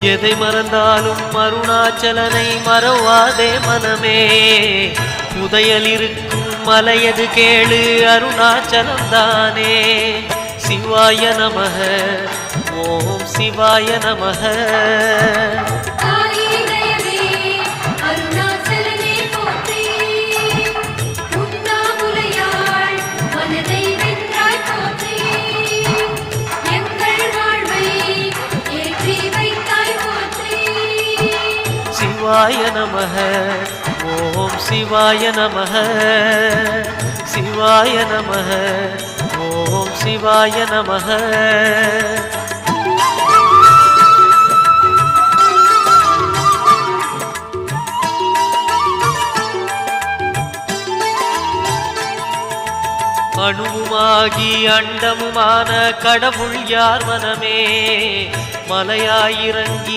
எதை மறந்தாலும் அருணாச்சலனை மறவாதே மனமே. புதையல் இருக்கும் மலையது கேளு அருணாச்சலம் தானே சிவாய நமக ஓம் சிவாய நமக. சிவாய நமக. ஓம் சிவாய நமக. சிவாய நமக. ஓம் சிவாய நமக. அணுவுமாகி அண்டமுமான கடவுள் யார் மனமே. மலையாயிறங்கி